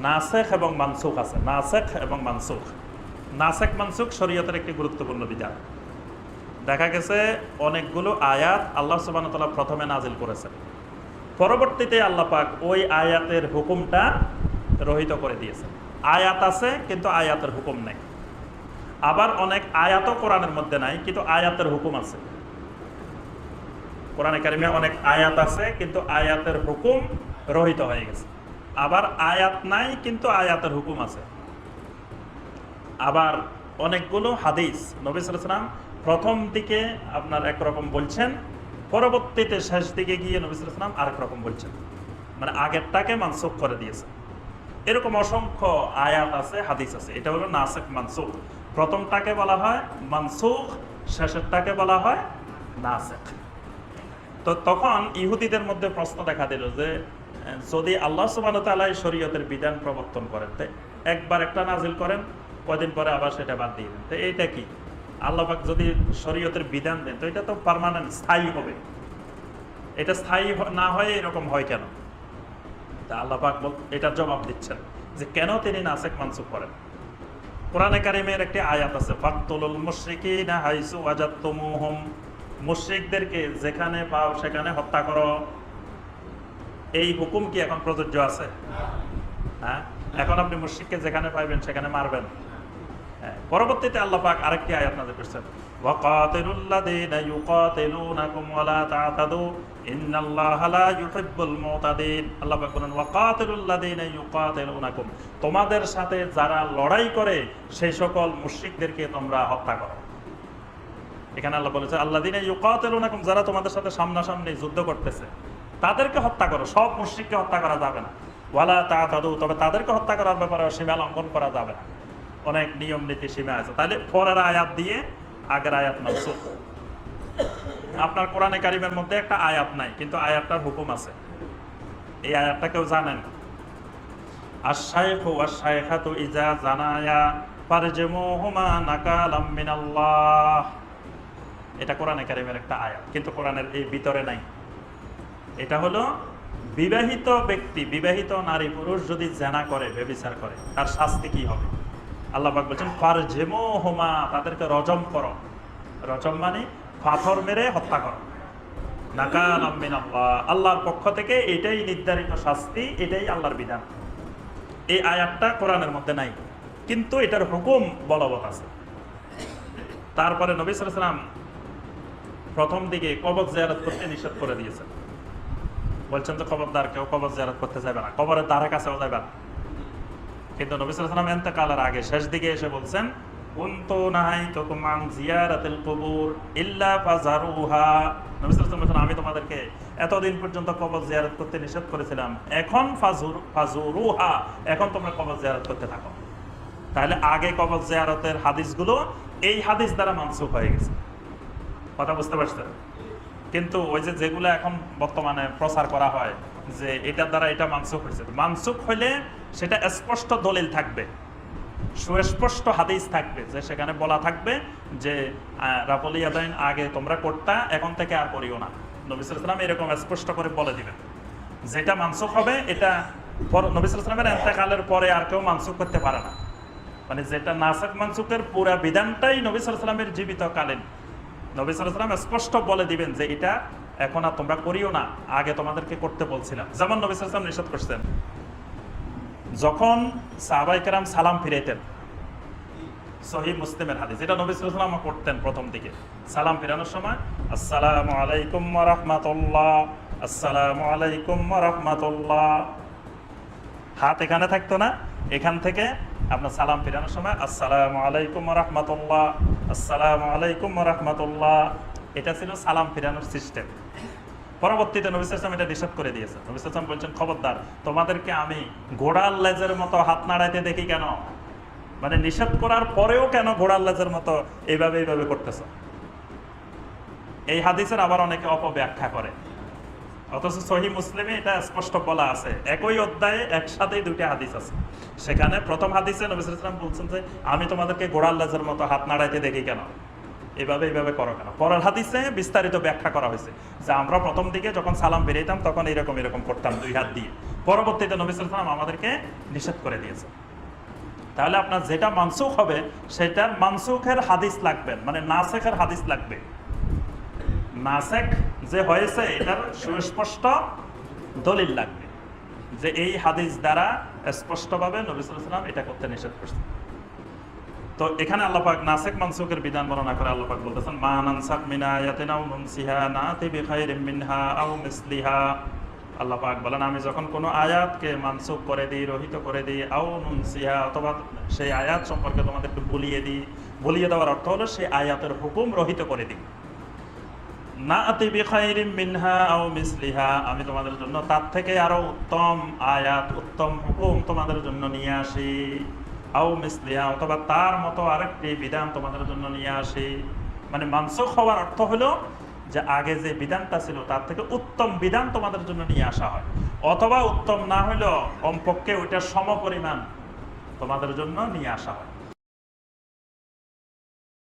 নাসেখ এবং মানসুখ আছে। নাসেখ এবং মানসুখ। নাসেখ, মানসুখ শরীয়তের একটি গুরুত্বপূর্ণ বিধান। দেখা গেছে অনেকগুলো আয়াত আল্লাহ সুবাহ তালা প্রথমে নাজিল করেছেন। পরবর্তীতে আল্লাহ পাক ওই আয়াতের হুকুমটা রহিত করে দিয়েছেন। আয়াত আছে, কিন্তু আয়াতের হুকুম নেই। আবার অনেক আয়াতও কোরআনের মধ্যে নাই, কিন্তু আয়াতের হুকুম আছে। কোরআনে কারিমে অনেক আয়াত আছে, কিন্তু আয়াতের হুকুম রহিত হয়ে গেছে। আবার আয়াত নাই, কিন্তু আয়াতের হুকুম আছে। আবার অনেকগুলো হাদিস, নবী সালাম প্রথম দিকে আপনার একরকম বলছেন, পরবর্তীতে শেষ দিকে গিয়ে নবী সালাম আরেক রকম বলছেন। মানে আগেরটাকে মানসুখ করে দিয়েছে। এরকম অসংখ্য আয়াত আছে, হাদিস আছে। এটা হলো নাসেক মানসুখ। প্রথমটাকে বলা হয় মানসুখ, শেষেরটাকে বলা হয় নাসেক তো তখন ইহুদিদের মধ্যে প্রশ্ন দেখা দিল যে যদি আল্লাহ তালাই শরীয়তের বিধান প্রবর্তন করেন। তো একবার একটা নাজিল করেন কদিন পরে আবার সেটা বাদ দিয়ে দেন। তো এইটা কি? আল্লাহ পাক যদি শরীয়তের বিধান দেন, তো এটা তো পার্মানেন্ট স্থায়ী হবে। এটা স্থায়ী না হয়ে এরকম হয় কেন? তা আল্লাহ পাক বল এটার জবাব দিচ্ছেন যে কেন তিনি নাসেক মানসুখ করেন? কোরআনে কারিমের একটি আয়াত আছে, ফাকতুলুল মুশরিকিনা হাইসু মুশরিকদেরকে যেখানে পাও সেখানে হত্যা করো। এই হুকুম কি এখন প্রযোজ্য আছে? হ্যাঁ? এখন আপনি মুর্শিদকে যেখানে পাইবেন, সেখানে মারবেন। হ্যাঁ, পরবর্তীতে আল্লাহ পাক আরেকটি আয়াত নাযিল করছেন। আল্লাহ তোমাদের সাথে যারা লড়াই করে, সেই সকল মুশ্রিকদেরকে তোমরা হত্যা করো। এখানে আল্লাহ বলেছে আল্লাহ দিন যারা তোমাদের সাথে সামনাসামনি যুদ্ধ করতেছে তাদেরকে হত্যা করো। সব মুশরিককে হত্যা করা যাবে না। ওয়ালা তা তাদু তবে তাদেরকে হত্যা করার ব্যাপারে সীমা লঙ্ঘন করা যাবে না। অনেক নিয়ম নীতি সীমা আছে। তাহলে পরের আয়াত দিয়ে আগের আয়াত মানসুখ আপনার কোরআনে কারিমের মধ্যে একটা আয়াত নাই, কিন্তু আয়াতটার হুকুম আছে। এই আয়াতটা কেউ জানেন আশাইখু আশাইখাতু ইজা জানায়া ফারজমুহুমা নাকালাম মিনাল্লাহ। এটা কোরআনে কারিমের একটা আয়াত, কিন্তু কোরআনের এই ভিতরে নাই। এটা হলো বিবাহিত ব্যক্তি, বিবাহিত নারী পুরুষ যদি জেনা করে বেবিচার করে, তার শাস্তি কি হবে? আল্লাহ বলছেন বলছেন, ফারজেমো হোমা, তাদেরকে রজম করো। রজম মানে পাথর মেরে হত্যা করো। নাকাল আল্লাহর পক্ষ থেকে এটাই নির্ধারিত শাস্তি, এটাই আল্লাহর বিধান। এই আয়াতটা কোরআনের মধ্যে নাই, কিন্তু এটার হুকুম বলবৎ আছে। তারপরে নবী সালাম প্রথম দিকে কবক জিয়ারত করতে নিষেধ করে দিয়েছেন। বলছেন তো খবরদার কেউ কবর জিয়ারত করতে যাবে না। কবরের দ্বারা কাছেও যাবে না। কিন্তু নবী সালাম এন্তেকালের আগে শেষ দিকে এসে বলছেন, কুনতু নাহাইতুকুম আন জিয়ারাতিল কুবুর ইল্লা ফাজারুহা আমি তোমাদেরকে এতদিন পর্যন্ত কবর জিয়ারত করতে নিষেধ করেছিলাম। এখন ফাজুর, ফাজুরুহা। এখন তোমরা কবর জিয়ারত করতে থাকো। তাহলে আগে কবর জিয়ারতের হাদিসগুলো এই হাদিস দ্বারা মানসুখ হয়ে গেছে। কথা বুঝতে পারছেন? কিন্তু ওই যে যেগুলো এখন বর্তমানে প্রচার করা হয়, যে এটার দ্বারা এটা মানসুখ হয়েছে। মানসুখ হইলে সেটা স্পষ্ট দলিল থাকবে। সুস্পষ্ট হাদিস থাকবে, যে সেখানে বলা থাকবে যে আগে তোমরা করতা, এখন থেকে আর করিও না। নবিসাম এরকম স্পষ্ট করে বলে দিবেন। যেটা মানসুখ হবে, এটা নবিসামের এন্তেকালের পরে আর কেউ মানসুখ করতে পারে না। মানে যেটা নাসাক মানসুকের পুরা বিধানটাই নবী সালামের জীবিতকালীন। নবী সালাম স্পষ্ট বলে দিবেন যে এটা এখন আর তোমরা করিও না, আগে তোমাদেরকে করতে বলছিলাম। যেমন নবী সালাম নিষেধ করছেন, যখন সাহাবাই কেরাম সালাম ফিরাইতেন সহি মুসলিমের হাদিস, এটা নবী সালাম করতেন প্রথম দিকে। সালাম ফিরানোর সময়, আসসালামু আলাইকুম রহমাতুল্লাহ, আসসালামু আলাইকুম রহমাতুল্লাহ। হাত এখানে থাকতো না এখান থেকে আপনার সালাম ফিরানোর সময়, আসসালামু আলাইকুম রহমতুল্লাহ, আসসালামু আলাইকুম রহমতুল্লাহ। এটা ছিল সালাম ফিরানোর সিস্টেম। পরবর্তীতে নবী সালাম এটা নিষেধ করে দিয়েছে নবী সালাম বলছেন, খবরদার, তোমাদেরকে আমি ঘোড়ার লেজের মতো হাত নাড়াইতে দেখি কেন? মানে নিষেধ করার পরেও কেন ঘোড়ার লেজের মতো এইভাবে এইভাবে করতেছ? এই হাদিসের আবার অনেকে অপব্যাখ্যা করে। অথচ সহি মুসলিমে এটা স্পষ্ট বলা আছে। একই অধ্যায়ে একসাথেই দুইটা হাদিস আছে। সেখানে প্রথম হাদিসে নবী ইসলাম বলছেন যে, আমি তোমাদেরকে গোড়াল লাজের মতো হাত নাড়াইতে দেখি কেন? এভাবে এইভাবে করো কেন? পরের হাদিসে বিস্তারিত ব্যাখ্যা করা হয়েছে যে, আমরা প্রথম দিকে যখন সালাম বেরিয়েতাম, তখন এরকম এরকম করতাম দুই হাত দিয়ে। পরবর্তীতে নবী সাল্লাল্লাহু আলাইহি ওয়াসাল্লাম আমাদেরকে নিষেধ করে দিয়েছে তাহলে আপনার যেটা মানসুখ হবে, সেটার মানসুখের হাদিস লাগবে মানে নাসেখের হাদিস লাগবে। নাসেখ যে হয়েছে, এটার সুস্পষ্ট দলিল লাগবে যে এই হাদিস দ্বারা স্পষ্টভাবে নবী সাল্লাল্লাহু আলাইহি ওয়াসাল্লাম এটা করতে নিষেধ করছে তো এখানে আল্লাহ পাক নাসেক মানসুকের বিধান বর্ণনা করে আল্লাহ পাক বলতেছেন, মা নানসাক মিনা ইয়াতিনা আও নুনসিহা নাতি বিখাইরিম মিনহা আও মিসলিহা। আল্লাহ বলেন, আমি যখন কোনো আয়াতকে মানসুক করে দিই, রহিত করে দিই, আও নুনসিহা অথবা সেই আয়াত সম্পর্কে তোমাদেরকে বলিয়ে দিই, বলিয়ে দেওয়ার অর্থ হলো সেই আয়াতের হুকুম রহিত করে দিই। না আতি বিখাইরিম মিনহা আও মিসলিহা, আমি তোমাদের জন্য তার থেকে আরও উত্তম আয়াত, উত্তম হুকুম তোমাদের জন্য নিয়ে আসি। আও মিসলিহা, অথবা তার মতো আরেকটি বিধান তোমাদের জন্য নিয়ে আসি। মানে মানসুখ হওয়ার অর্থ হলো যে আগে যে বিধানটা ছিল, তার থেকে উত্তম বিধান তোমাদের জন্য নিয়ে আসা হয়। অথবা উত্তম না হলেও কমপক্ষে ওইটার সমপরিমাণ তোমাদের জন্য নিয়ে আসা হয়।